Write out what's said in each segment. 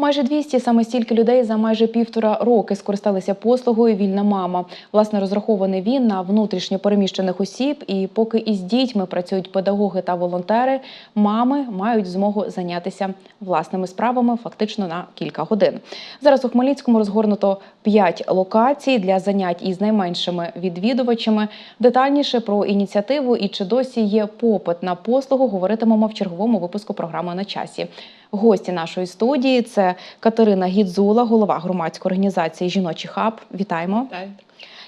Майже 200 саме стільки людей за майже півтора роки скористалися послугою Вільна мама. Власне, розрахований він на внутрішньо переміщених осіб. І поки із дітьми працюють педагоги та волонтери, мами мають змогу зайнятися власними справами фактично на кілька годин. Зараз у Хмельницькому розгорнуто 5 локацій для занять із найменшими відвідувачами. Детальніше про ініціативу і чи досі є попит на послугу, говоритимемо в черговому випуску програми на часі. Гості нашої студії це Катерина Гідзула, голова громадської організації Жіночий хаб. Вітаємо.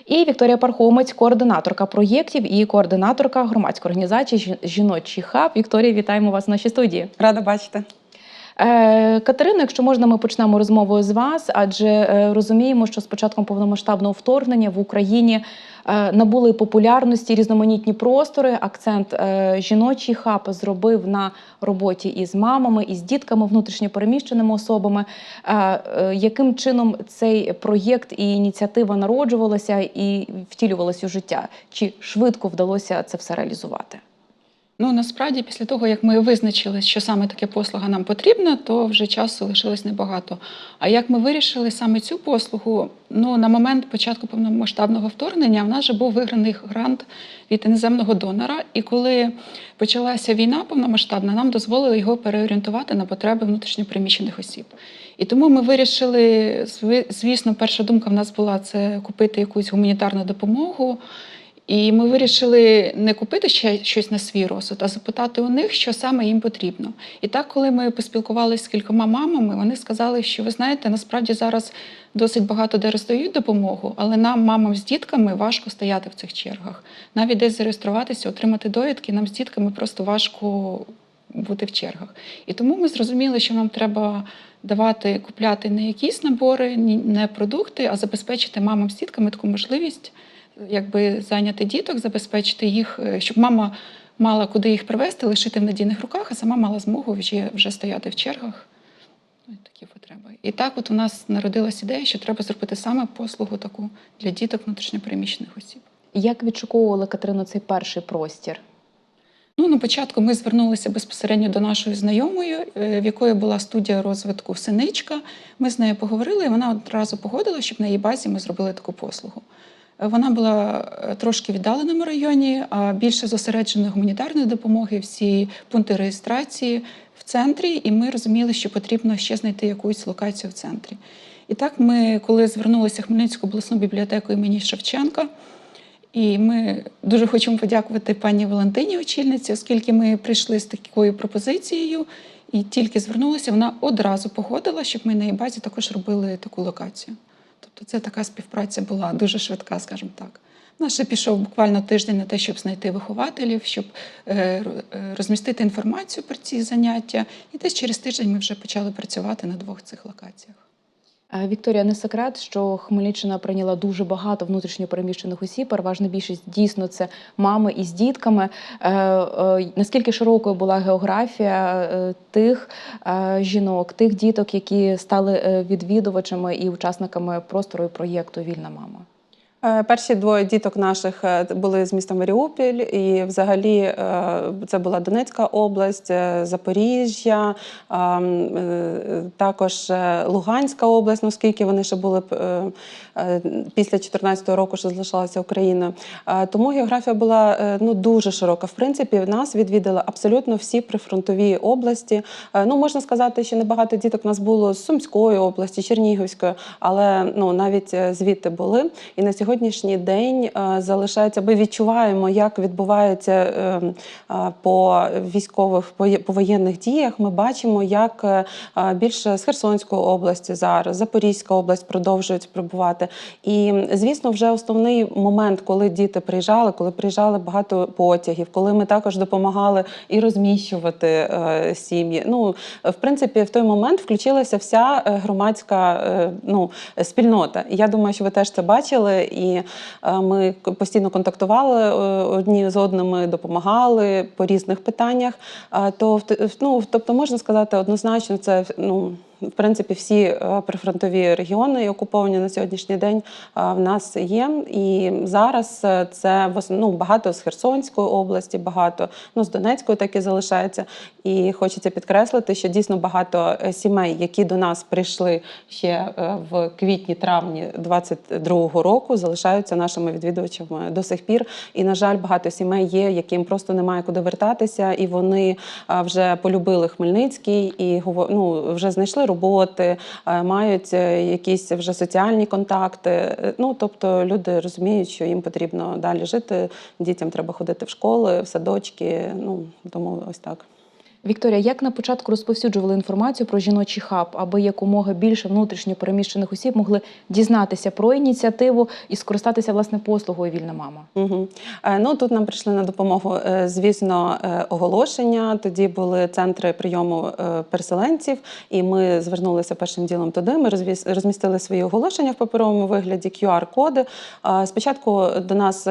І Вікторія Пархомець, координаторка проєктів і координаторка громадської організації «Жі- Жіночий хаб. Вікторія, вітаємо вас в нашій студії. Рада бачити. Е, Катерина, якщо можна, ми почнемо розмову з вас, адже е, розуміємо, що з початком повномасштабного вторгнення в Україні е, набули популярності різноманітні простори. Акцент жіночий хаб зробив на роботі із мамами, із дітками, внутрішньо переміщеними особами. Яким чином цей проєкт і ініціатива народжувалася і втілювалася у життя? Чи швидко вдалося це все реалізувати? Ну насправді, після того як ми визначили, що саме таке послуга нам потрібна, то вже часу лишилось небагато. А як ми вирішили саме цю послугу? Ну на момент початку повномасштабного вторгнення в нас вже був виграний грант від іноземного донора. І коли почалася війна повномасштабна, нам дозволили його переорієнтувати на потреби внутрішньопереміщених осіб. І тому ми вирішили, звісно, перша думка в нас була це купити якусь гуманітарну допомогу. І ми вирішили не купити ще щось на свій розсуд, а запитати у них, що саме їм потрібно. І так, коли ми поспілкувалися з кількома мамами, вони сказали, що ви знаєте, насправді зараз досить багато де роздають допомогу, але нам, мамам з дітками, важко стояти в цих чергах. Навіть десь зареєструватися, отримати довідки, нам з дітками просто важко бути в чергах. І тому ми зрозуміли, що нам треба давати купляти не якісь набори, не продукти, а забезпечити мамам з дітками таку можливість якби зайняти діток, забезпечити їх, е, щоб мама мала куди їх привезти, лишити в надійних руках, а сама мала змогу вже, вже стояти в чергах. Ну, такі потреби. І так, от у нас народилась ідея, що треба зробити саме послугу таку для діток внутрішньопереміщених осіб. Як відшуковували Катерину цей перший простір? Ну, на початку ми звернулися безпосередньо до нашої знайомої, е, в якої була студія розвитку Синичка. Ми з нею поговорили, і вона одразу погодила, щоб на її базі ми зробили таку послугу. Вона була е, трошки віддаленому районі, а більше зосередженої гуманітарної допомоги, всі пункти реєстрації в центрі, і ми розуміли, що потрібно ще знайти якусь локацію в центрі. І так ми, коли звернулися в Хмельницьку обласну бібліотеку імені Шевченка, і ми дуже хочемо подякувати пані Валентині очільниці, оскільки ми прийшли з такою пропозицією і тільки звернулися, вона одразу погодила, щоб ми на її базі також робили таку локацію. Тобто це така співпраця була дуже швидка, скажімо так. У нас ще пішов буквально тиждень на те, щоб знайти вихователів, щоб е, е, розмістити інформацію про ці заняття. І десь через тиждень ми вже почали працювати на двох цих локаціях. Е, Вікторія, не секрет, що Хмельниччина прийняла дуже багато внутрішньо переміщених осіб. Переважна більшість дійсно це мами із дітками. Е, е, Наскільки широкою була географія тих жінок, тих діток, які стали відвідувачами і учасниками простору і проєкту Вільна мама? Е, Перші двоє діток наших е, були з міста Маріуполь, і взагалі е, це була Донецька область, Запоріжжя, також Луганська область, ну, оскільки вони ще були після 2014 року, що залишалася Україною. Е, Тому географія була ну, дуже широка. В принципі, нас відвідали абсолютно всі прифронтові області. Ну, можна сказати, що небагато діток нас було з Сумської області, Чернігівської, але ну, навіть звідти були. І на сьогоднішній день е, залишається, ми відчуваємо, як відбувається е, по військових по воєнних діях. Ми бачимо, як е, більше з Херсонської області зараз, Запорізька область продовжують прибувати. І звісно, вже основний момент, коли діти приїжджали, коли приїжджали багато потягів, коли ми також допомагали і розміщувати сім'ї. Ну, в принципі, в той момент включилася вся громадська ну, спільнота. Я думаю, що ви теж це бачили. І е, ми постійно контактували е, одні з одними, допомагали по різних питаннях. То ну, тобто можна сказати однозначно, це ну. В принципі, всі е, прифронтові регіони окуповані на сьогоднішній день е, в нас є. І зараз е, це ну, багато з Херсонської області, багато ну, з Донецької так і залишається. І хочеться підкреслити, що дійсно багато сімей, які до нас прийшли ще в квітні-травні 22-го року, залишаються нашими відвідувачами до сих пір. І, на жаль, багато сімей є, яким просто немає куди вертатися, і вони вже полюбили Хмельницький і ну, вже знайшли роботи, е, мають е, якісь вже соціальні контакти. Е, Ну тобто люди розуміють, що їм потрібно далі жити. Дітям треба ходити в школи, в садочки. Ну тому ось так. Вікторія, як на початку розповсюджували інформацію про жіночий хаб, аби якомога більше внутрішньо переміщених осіб могли дізнатися про ініціативу і скористатися власне послугою вільна мама? Угу. Ну тут нам прийшли на допомогу, е, звісно, е, оголошення. Тоді були центри прийому переселенців, і ми звернулися першим ділом туди. Ми розмістили свої оголошення в паперовому вигляді, QR-коди. Спочатку до нас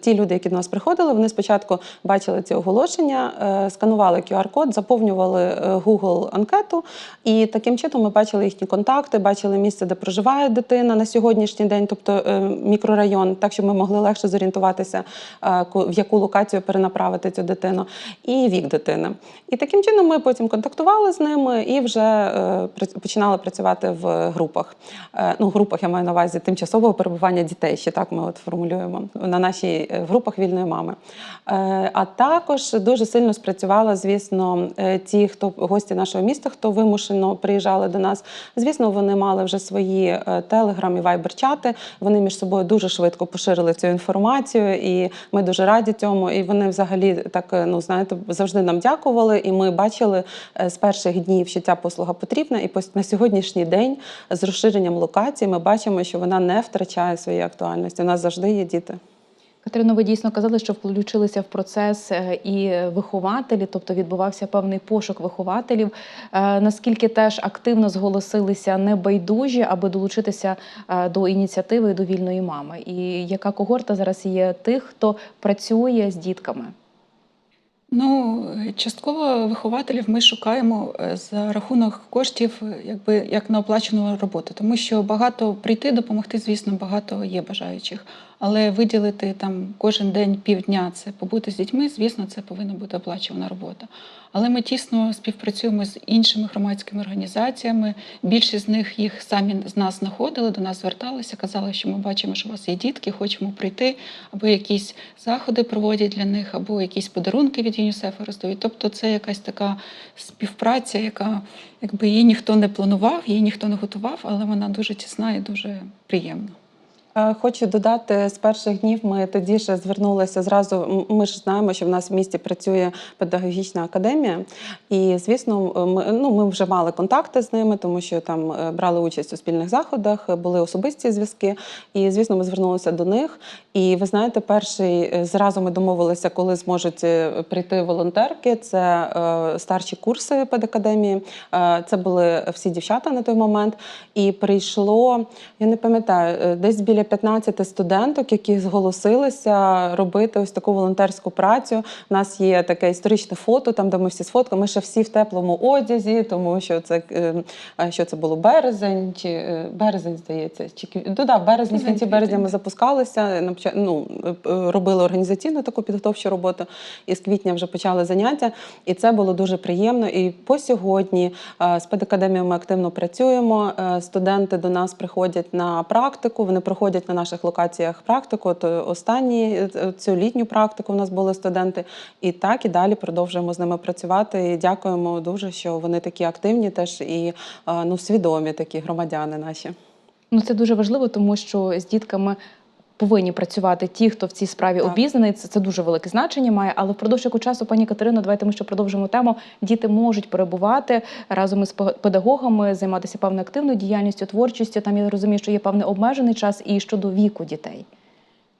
ті люди, які до нас приходили, вони спочатку бачили ці оголошення, сканували QR-код, заповнювали е, Google анкету, і таким чином ми бачили їхні контакти, бачили місце, де проживає дитина на сьогоднішній день, тобто е, мікрорайон, так щоб ми могли легше зорієнтуватися, е, в яку локацію перенаправити цю дитину, і вік дитини. І таким чином ми потім контактували з ними і вже починали працювати в групах. Ну, групах я маю на увазі тимчасового перебування дітей, ще так ми от формулюємо на нашій групах вільної мами. А також дуже сильно спрацювала, звісно, е, ті, хто гості нашого міста, хто вимушено приїжджали до нас. Звісно, вони мали вже свої телеграм і вайбер-чати. Вони між собою дуже швидко поширили цю інформацію, і ми дуже раді цьому. І вони взагалі так, е, ну знаєте, завжди нам дякували. І ми бачили е, з перших днів, що ця послуга потрібна. І на сьогоднішній день з розширенням локацій ми бачимо, що вона не втрачає своєї актуальності. У нас завжди є діти. Катерино, ви дійсно казали, що включилися в процес е, і вихователі, тобто відбувався певний пошук вихователів. Е, Наскільки теж активно зголосилися небайдужі, аби долучитися е, до ініціативи до вільної мами? І яка когорта зараз є тих, хто працює з дітками? Ну, частково вихователів ми шукаємо за рахунок коштів, якби як на оплачену роботу, тому що багато прийти допомогти, звісно, багато є бажаючих. Але виділити там кожен день півдня це побути з дітьми, звісно, це повинна бути оплачувана робота. Але ми тісно співпрацюємо з іншими громадськими організаціями. Більшість з них їх самі з нас знаходили, до нас зверталися, казали, що ми бачимо, що у вас є дітки, хочемо прийти, або якісь заходи проводять для них, або якісь подарунки від ЮНІСЕФу роздають. Тобто це якась така співпраця, яка якби її ніхто не планував, її ніхто не готував, але вона дуже тісна і дуже приємна. Е, Хочу додати з перших днів. Ми тоді ж звернулися зразу. Ми ж знаємо, що в нас в місті працює педагогічна академія, і звісно, ми ну ми вже мали контакти з ними, тому що там е, брали участь у спільних заходах, були особисті зв'язки. І звісно, ми звернулися до них. І ви знаєте, перший е, зразу ми домовилися, коли зможуть прийти волонтерки. Це старші курси педакадемії. Це були всі дівчата на той момент. І прийшло, я не пам'ятаю, десь біля 15 студенток, які зголосилися робити ось таку волонтерську працю. У нас є таке історичне фото, там де ми всі сфоткали. Ми ще всі в теплому одязі, тому що це е, е, що це було березень, чи е, березень, здається, чи кві- ну, да, в кінці березня ми запускалися. Ну, е, е, робили організаційну таку підготовчу роботу. І з квітня вже почали заняття. І це було дуже приємно. І по сьогодні з педакадемією ми активно працюємо. Студенти до нас приходять на практику. Вони проходять на наших локаціях практику. От е, останні е, цю літню практику у нас були студенти. І так і далі продовжуємо з ними працювати. І дякуємо дуже, що вони такі активні, теж і е, ну свідомі такі громадяни наші. Ну це дуже важливо, тому що з дітками. Повинні працювати ті, хто в цій справі Так. обізнаний. Це, це дуже велике значення має. Але впродовж якого часу, пані Катерино, давайте ми ще продовжимо тему. Діти можуть перебувати разом із пе- педагогами, займатися певною активною діяльністю, творчістю. Там я розумію, що є певний обмежений час і щодо віку дітей.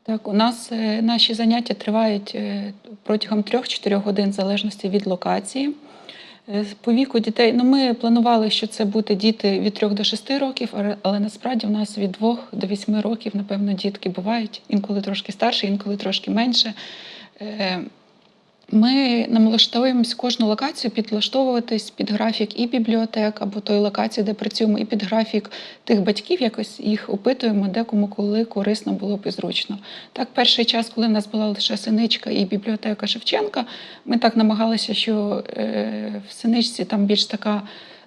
Так, у нас е, наші заняття тривають е, протягом 3-4 годин в залежності від локації. Е, По віку дітей, ну ми планували, що це буде діти від 3 до 6 років, але- насправді в нас від 2 до 8 років, напевно, дітки бувають інколи трошки старші, інколи трошки менше. Ми налаштовуємось кожну локацію підлаштовуватись під графік і бібліотек або тої локації, де працюємо, і під графік тих батьків, якось їх опитуємо, де кому коли корисно було б і зручно. Так, перший час, коли в нас була лише синичка і бібліотека Шевченка, ми так намагалися, що е, в синичці там більш така.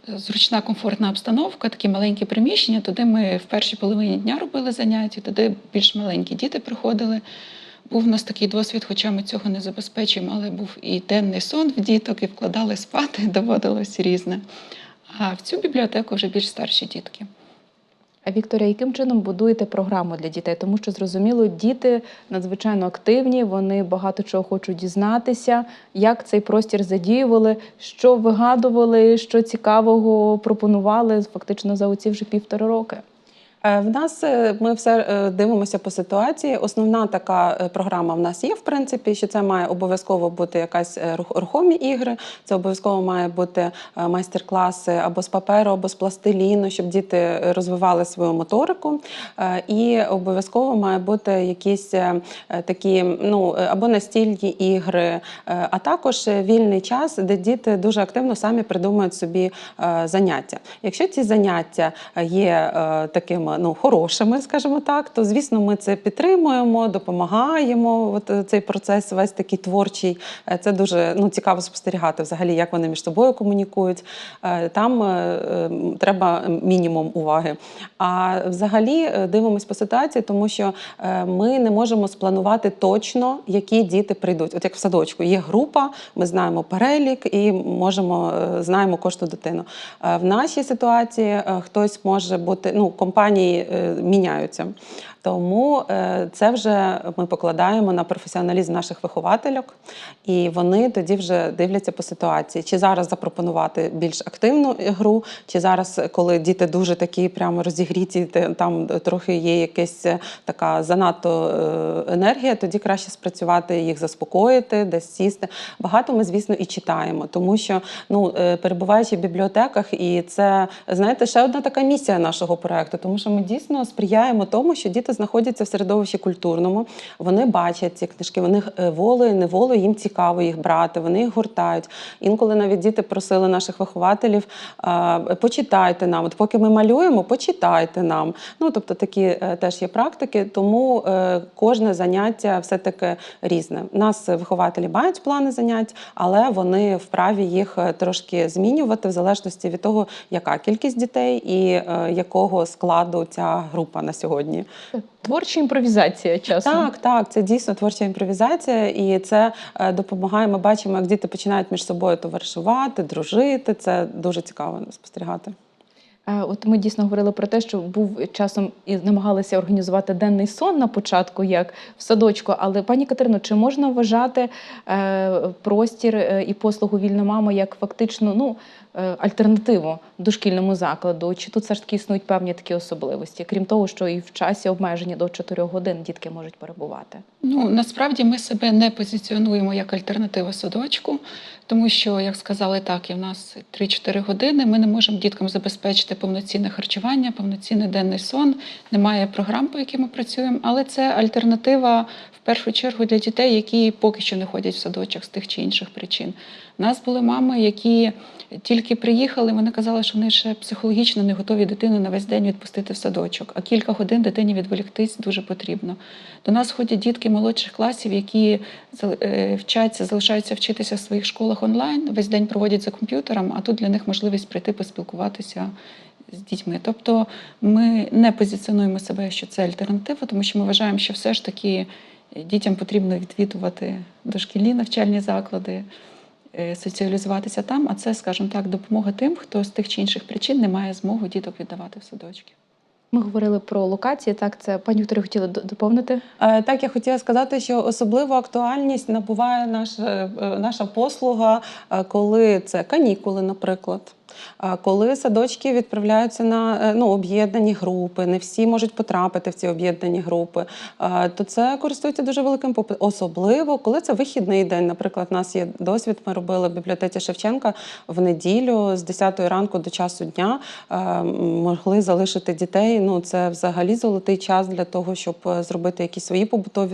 Зручна комфортна обстановка, такі маленькі приміщення. Туди ми в першій половині дня робили заняття, туди більш маленькі діти приходили. Був у нас такий досвід, хоча ми цього не забезпечуємо, але був і денний сон в діток, і вкладали спати, доводилось різне. А в цю бібліотеку вже більш старші дітки. А Вікторія, яким чином будуєте програму для дітей? Тому що зрозуміло, діти надзвичайно активні, вони багато чого хочуть дізнатися. Як цей простір задіювали, що вигадували, що цікавого пропонували фактично за оці вже півтора роки. Е, В нас е, ми все е, дивимося по ситуації. Основна така програма в нас є, в принципі, що це має обов'язково бути якась рухомі ігри. Це обов'язково має бути майстер-класи або з паперу, або з пластиліну, щоб діти розвивали свою моторику. І обов'язково має бути якісь такі ну або настільні ігри, а також вільний час, де діти дуже активно самі придумують собі заняття. Якщо ці заняття є такими ну хорошими, скажімо так, то звісно ми це підтримуємо, допомагаємо. От е, цей процес весь такий творчий. Е, Це дуже ну цікаво спостерігати взагалі, як вони між собою комунікують. Е, Там е, е, треба мінімум уваги. А взагалі дивимось по ситуації, тому що ми не можемо спланувати точно, які діти прийдуть. От як в садочку є група, ми знаємо перелік і можемо знаємо кожну дитину. В нашій ситуації хтось може бути, ну компанії е, міняються. Тому е, це вже ми покладаємо на професіоналізм наших виховательок, і вони тоді вже дивляться по ситуації, чи зараз запропонувати більш активну гру, чи зараз, коли діти дуже такі прямо розігріті, там трохи є якась е, така занадто е, енергія, тоді краще спрацювати їх заспокоїти, десь сісти. Багато ми, звісно, і читаємо, тому що ну перебуваючи в бібліотеках, і це знаєте, ще одна така місія нашого проекту, тому що ми дійсно сприяємо тому, що діти знаходяться в середовищі культурному, вони бачать ці книжки, вони е, волею, неволею їм цікаво їх брати, вони їх гуртають. Інколи навіть діти просили наших вихователів почитайте нам. От поки ми малюємо, почитайте нам. Ну тобто такі е, теж є практики, тому е, кожне заняття все-таки різне. Нас вихователі мають плани занять, але вони вправі їх трошки змінювати в залежності від того, яка кількість дітей і якого складу ця група на сьогодні. Творча імпровізація часом. Так, так, це дійсно творча імпровізація, і це е, допомагає. Ми бачимо, як діти починають між собою товаришувати, дружити. Це дуже цікаво спостерігати. Е, От ми дійсно говорили про те, що був часом і намагалися організувати денний сон на початку, як в садочку. Але пані Катерино, чи можна вважати е, простір і послугу вільна мама як фактично ну, альтернативу дошкільному закладу? Чи тут все ж таки існують певні такі особливості, крім того, що і в часі обмежені до 4 годин дітки можуть перебувати? Ну насправді ми себе не позиціонуємо як альтернатива садочку, тому що, як сказали, так, і в нас 3-4 години. Ми не можемо діткам забезпечити повноцінне харчування, повноцінний денний сон. Немає програм, по яким ми працюємо, але це альтернатива в першу чергу для дітей, які поки що не ходять в садочок з тих чи інших причин. У нас були мами, які тільки приїхали, вони казали, що вони ще психологічно не готові дитину на весь день відпустити в садочок, а кілька годин дитині відволіктись дуже потрібно. До нас ходять дітки молодших класів, які е, вчаться, залишаються вчитися в своїх школах онлайн, весь день проводять за комп'ютером, а тут для них можливість прийти поспілкуватися з дітьми. Тобто ми не позиціонуємо себе, що це альтернатива, тому що ми вважаємо, що все ж таки дітям потрібно відвідувати дошкільні навчальні заклади, соціалізуватися там, а це, скажімо так, допомога тим, хто з тих чи інших причин не має змоги діток віддавати в садочки. Ми говорили про локації. Так, це пані Вікторія хотіла доповнити. Е, Так, я хотіла сказати, що особливу актуальність набуває наша, е, наша послуга, е, коли це канікули, наприклад. Коли садочки відправляються на е, ну, об'єднані групи, не всі можуть потрапити в ці об'єднані групи, то це користується дуже великим попитом. Особливо, коли це вихідний день. Наприклад, у нас є досвід, ми робили в бібліотеці Шевченка в неділю з 10 ранку до часу дня е, могли залишити дітей. Ну, це взагалі золотий час для того, щоб е, зробити якісь свої побутові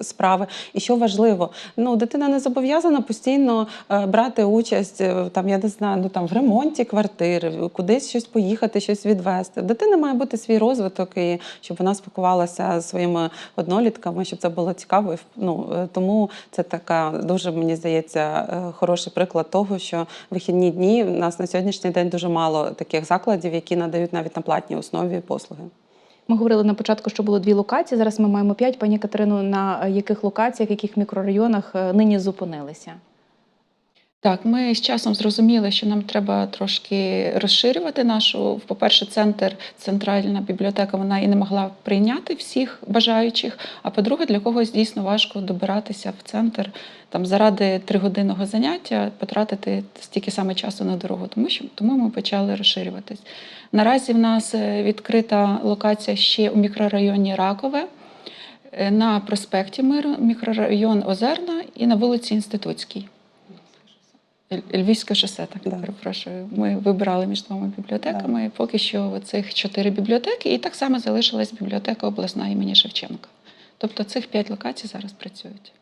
справи. І що важливо, ну, дитина не зобов'язана постійно брати участь там, я не знаю, ну там в ремонті квартири, кудись щось поїхати, щось відвести. В дитини має бути свій розвиток, і щоб вона спілкувалася своїми однолітками, щоб це було цікаво. Ну е, тому це така дуже мені здається е, хороший приклад того, що вихідні дні у нас на сьогоднішній день дуже мало таких закладів, які надають навіть на платній основі послуги. Ми говорили на початку, що було дві локації. Зараз ми маємо п'ять. Пані Катерино, на яких локаціях, яких мікрорайонах е, нині зупинилися? Так, ми з часом зрозуміли, що нам треба трошки розширювати нашу. По-перше, центр, центральна бібліотека, вона і не могла прийняти всіх бажаючих. А по-друге, для когось дійсно важко добиратися в центр там заради тригодинного заняття, потратити стільки саме часу на дорогу. Тому що тому ми почали розширюватись. Наразі в нас е, відкрита локація ще у мікрорайоні Ракове. е, На проспекті Миру, мікрорайон Озерна і на вулиці Інститутській. Ль- Львівське шосе, так Да. перепрошую. Ми вибирали між двома бібліотеками. Поки що цих чотири бібліотеки, і так само залишилась бібліотека обласна імені Шевченка. Тобто цих п'ять локацій зараз працюють.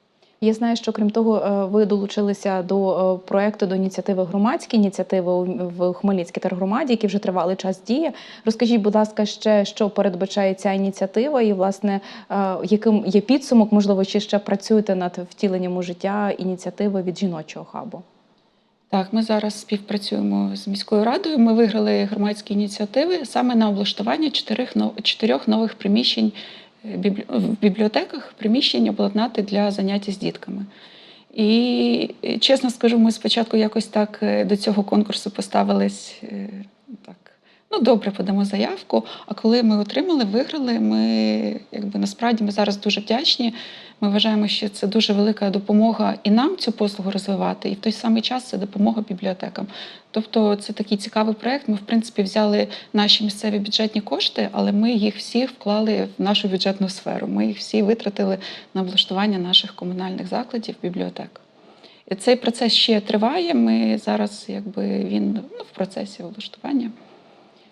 Я знаю, що крім того, е, ви долучилися до е, проекту до ініціативи громадські ініціативи в Хмельницькій тергромаді, які вже тривалий час діє. Розкажіть, будь ласка, ще що передбачає ця ініціатива, і власне е, яким є підсумок, можливо, чи ще працюєте над втіленням у життя ініціативи від жіночого хабу? Так, ми зараз співпрацюємо з міською радою. Ми виграли громадські ініціативи саме на облаштування чотирьох нових приміщень е, в бібліотеках, приміщень обладнати для заняття з дітками. І е, чесно скажу, ми спочатку якось так е, до цього конкурсу поставились так. Ну, добре, подамо заявку. А коли ми отримали, виграли, ми якби насправді ми зараз дуже вдячні. Ми вважаємо, що це дуже велика допомога і нам цю послугу розвивати, і в той самий час це допомога бібліотекам. Тобто це такий цікавий проєкт. Ми, в принципі, взяли наші місцеві бюджетні кошти, але ми їх всі вклали в нашу бюджетну сферу. Ми їх всі витратили на облаштування наших комунальних закладів, бібліотек. І цей процес ще триває. Ми зараз, якби він ну, в процесі облаштування.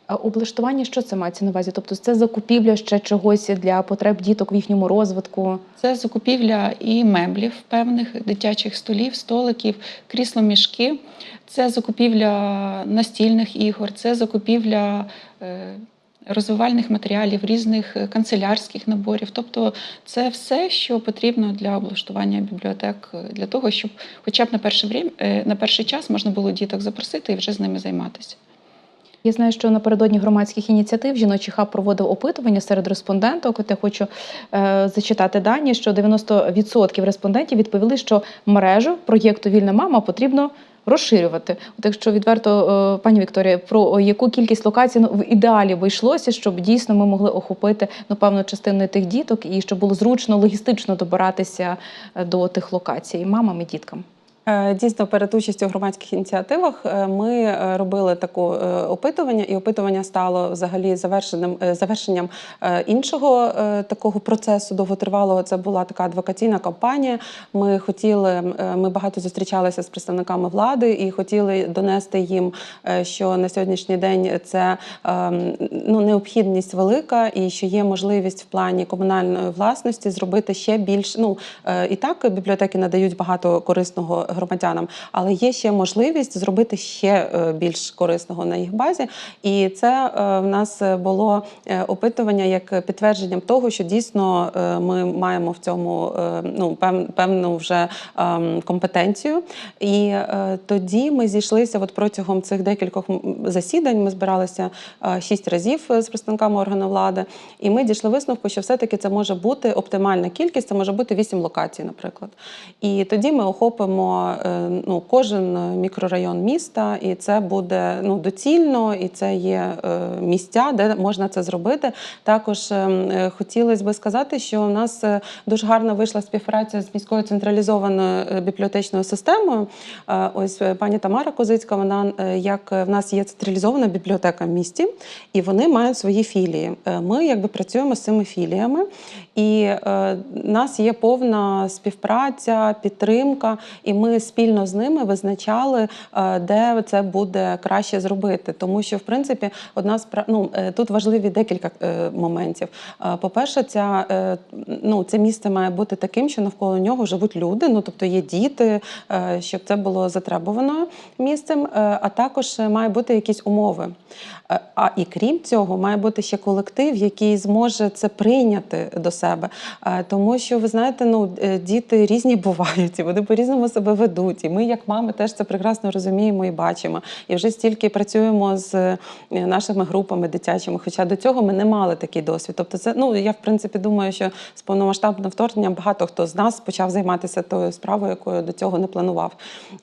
Облаштування, що це мається на увазі? Тобто це закупівля ще чогось для потреб діток в їхньому розвитку. Це закупівля і меблів певних дитячих столів, столиків, крісло-мішки. Це закупівля настільних ігор, це закупівля е, розвивальних матеріалів, різних е, канцелярських наборів. Тобто це все, що потрібно для облаштування бібліотек, е, для того, щоб хоча б на перший, на перший час можна було діток запросити і вже з ними займатися. Я знаю, що напередодні громадських ініціатив жіночий хаб проводив опитування серед респонденток. От я хочу е, зачитати дані, що 90% респондентів відповіли, що мережу проєкту Вільна мама потрібно розширювати. От якщо відверто, е, пані Вікторія, про яку кількість локацій ну, в ідеалі вийшлося, щоб дійсно ми могли охопити ну, певну частину тих діток і щоб було зручно логістично добиратися е, до тих локацій мамам і діткам. Е, Дійсно, перед участю в громадських ініціативах е, ми е, робили таке опитування, і опитування стало взагалі завершеним завершенням іншого такого процесу довготривалого. Це була така адвокаційна кампанія. Ми хотіли, ми багато зустрічалися з представниками влади і хотіли донести їм, що на сьогоднішній день це ну, необхідність велика, і що є можливість в плані комунальної власності зробити ще більш. Ну і так бібліотеки надають багато корисного громадянам, але є ще можливість зробити ще е, більш корисного на їх базі. І це е, в нас було е, опитування як підтвердженням того, що дійсно ми маємо в цьому ну, певну вже ем, компетенцію. І тоді ми зійшлися от протягом цих декількох засідань. Ми збиралися шість разів. з представниками органу влади. І ми дійшли висновку, що все-таки це може бути оптимальна кількість, це може бути 8 локацій, наприклад. І тоді ми охопимо е, ну, кожен мікрорайон міста, і це буде ну, доцільно, і це є е, місця, де можна це зробити. Також е, хотілося би сказати, що у нас дуже гарно вийшла співпраця з міською централізованою бібліотечною системою. Ось пані Тамара Козицька, вона як в нас є централізована бібліотека в місті, і вони мають свої філії. Ми якби працюємо з цими філіями, і в нас є повна співпраця, підтримка, і ми спільно з ними визначали, е, де це буде краще зробити. Тому що, в принципі, одна з пра- ну, е, тут важливі декілька е, моментів. По-перше, ця, ну, це місце має бути таким, що навколо нього живуть люди, ну тобто є діти, щоб це було затребувано місцем, а також має бути якісь умови. А і крім цього, має бути ще колектив, який зможе це прийняти до себе. Тому що ви знаєте, ну діти різні бувають, і вони по-різному себе ведуть. І ми, як мами, теж це прекрасно розуміємо і бачимо. І вже стільки працюємо з е, нашими групами дитячими. Хоча до цього ми не мали такий досвід. Тобто, це ну я в принципі думаю, що з повномасштабним вторгненням багато хто з нас почав займатися тою справою, якою до цього не планував.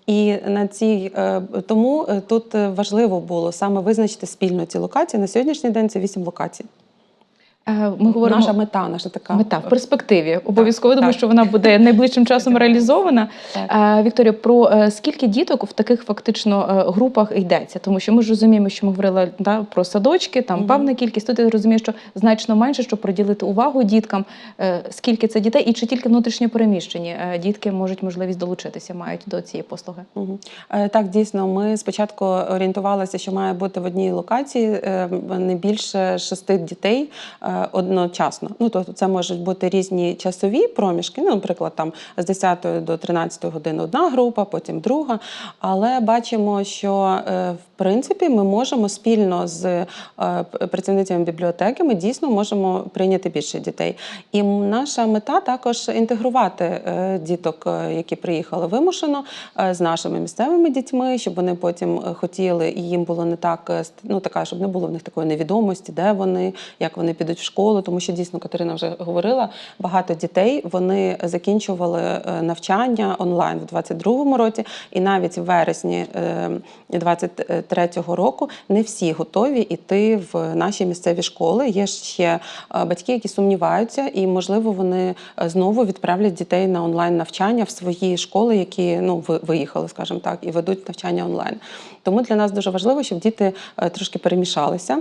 І на цій е, тому е, тут важливо було саме визначити спільно ці локації. На сьогоднішній день це вісім локацій. Е, Ми говоримо Наша мета, наша така мета в перспективі. Обов'язково думаю, так. що вона буде найближчим часом реалізована. Так. Е, Вікторія, про е, скільки діток в таких фактично групах йдеться? Тому що ми ж розуміємо, що ми говорили да, про садочки, там Мгм. певна кількість. Тут я розумію, що значно менше, щоб приділити увагу діткам. Скільки це дітей, і чи тільки внутрішньо переміщені дітки можуть можливість долучитися, мають до цієї послуги? Е, Так, дійсно, ми спочатку орієнтувалися, що має бути в одній локації не більше шести дітей одночасно. Ну, тобто це можуть бути різні часові проміжки. Ну, наприклад, там з 10 до 13 години одна група, потім друга. Але бачимо, що е, в принципі ми можемо спільно з е, працівницями бібліотеки, ми дійсно можемо прийняти більше дітей. І наша мета також інтегрувати е, діток, е, які приїхали вимушено, е, з нашими місцевими дітьми, щоб вони потім е, хотіли, і їм було не так е, ну така, щоб не було в них такої невідомості, де вони, як вони підуть в школу. Тому що дійсно Катерина вже говорила, багато дітей вони закінчували е, навчання онлайн в 22-му році, і навіть в вересні е, 23-го року не всі готові йти в наші місцеві школи. Є ще е, батьки, які сумніваються, і можливо вони е, знову відправлять дітей на онлайн навчання в свої школи, які ну виїхали, скажімо так, і ведуть навчання онлайн. Тому для нас дуже важливо, щоб діти е, трошки перемішалися.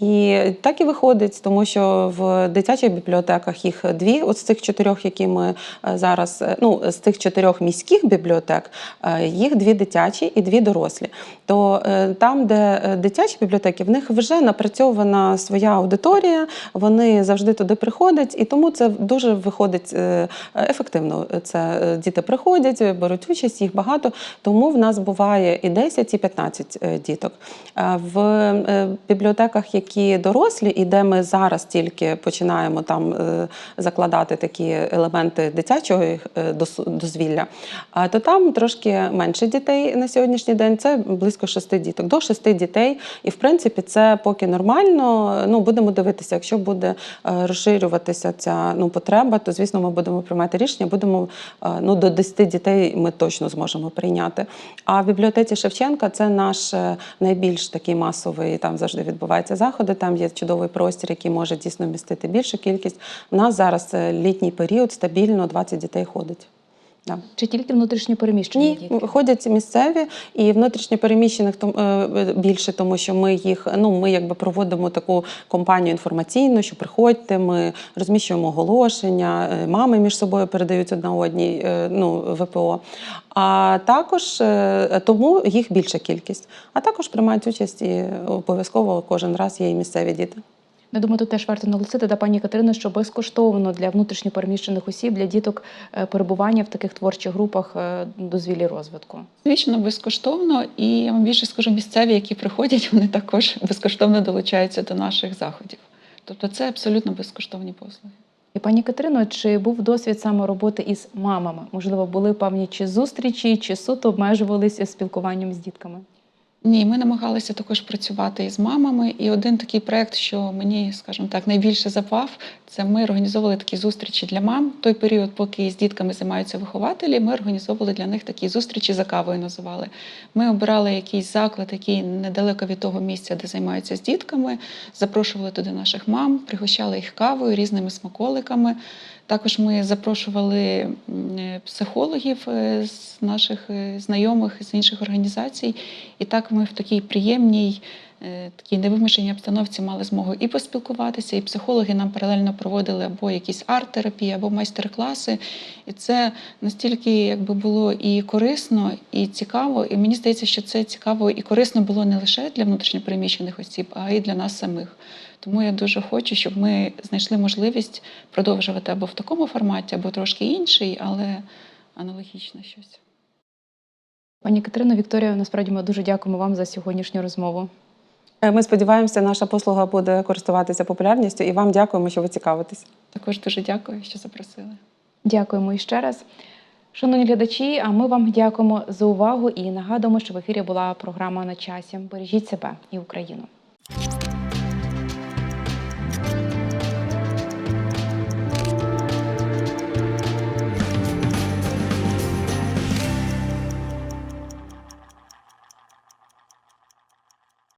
І так і виходить, тому що в дитячих бібліотеках їх дві. От з цих чотирьох, які ми е, зараз, е, ну з тих чотирьох міських бібліотек, їх дві дитячі і дві дорослі. То там, де дитячі бібліотеки, в них вже напрацьована своя аудиторія, вони завжди туди приходять, і тому це дуже виходить ефективно. Це діти приходять, беруть участь, їх багато. Тому в нас буває і 10, і 15 е, діток. В е, бібліотеках, які дорослі, і де ми зараз тільки починаємо там е, закладати такі елементи дитячого дозвілля, то там трошки менше дітей на сьогоднішній день. Це близько шести діток, до шести дітей. І в принципі, це поки нормально. Ну будемо дивитися, якщо буде розширюватися ця ну потреба, то звісно ми будемо приймати рішення. Будемо ну до 10 дітей ми точно зможемо прийняти. А в бібліотеці Шевченка це наш е, найбільш такий масовий. Там завжди відбуваються заходи. Там є чудовий простір, який може дійсно вмістити більшу кількість. У нас зараз е, літній період стабільно 20 дітей ходить. Да. Чи тільки внутрішньо переміщені Ні, дітки? ходять місцеві і внутрішньо переміщених том- е, більше, тому що ми їх ну ми якби проводимо таку кампанію інформаційну, що приходьте, ми розміщуємо оголошення, е, мами між собою передають одна одній е, ну, ВПО. А також е, тому їх більша кількість. А також приймають участь і обов'язково кожен раз є і місцеві діти. Я думаю, тут теж варто наголосити, да, пані Катерино, що безкоштовно для внутрішньопереміщених осіб, для діток е, перебування в таких творчих групах е, дозвілі розвитку. Звісно, безкоштовно, і я вам більше скажу, місцеві, які приходять, вони також безкоштовно долучаються до наших заходів. Тобто це абсолютно безкоштовні послуги. І пані Катерино, чи був досвід саме роботи із мамами? Можливо, були певні чи зустрічі, чи суто обмежувалися спілкуванням з дітками? Ні, ми намагалися також працювати із мамами. І один такий проект, що мені, скажімо так, найбільше запав, це ми організовували такі зустрічі для мам. Той період, поки з дітками займаються вихователі, ми організовували для них такі зустрічі за кавою. Називали. Ми обирали якийсь заклад, який недалеко від того місця, де займаються з дітками, запрошували туди наших мам, пригощали їх кавою, різними смаколиками. Також ми запрошували е, психологів е, з наших е, знайомих з інших організацій. І так ми в такій приємній, такій невимушеній обстановці мали змогу і поспілкуватися, і психологи нам паралельно проводили або якісь арт-терапії, або майстер-класи. І це настільки якби було і корисно, і цікаво. І мені здається, що це цікаво і корисно було не лише для внутрішньопереміщених осіб, а й для нас самих. Тому я дуже хочу, щоб ми знайшли можливість продовжувати або в такому форматі, або трошки інший, але аналогічно щось. Пані Катерино, Вікторія, насправді ми дуже дякуємо вам за сьогоднішню розмову. Е, Ми сподіваємося, наша послуга буде користуватися популярністю, і вам дякуємо, що ви цікавитесь. Також дуже дякую, що запросили. Дякуємо іще раз. Шановні глядачі, а ми вам дякуємо за увагу і нагадуємо, що в ефірі була програма на часі. Бережіть себе і Україну.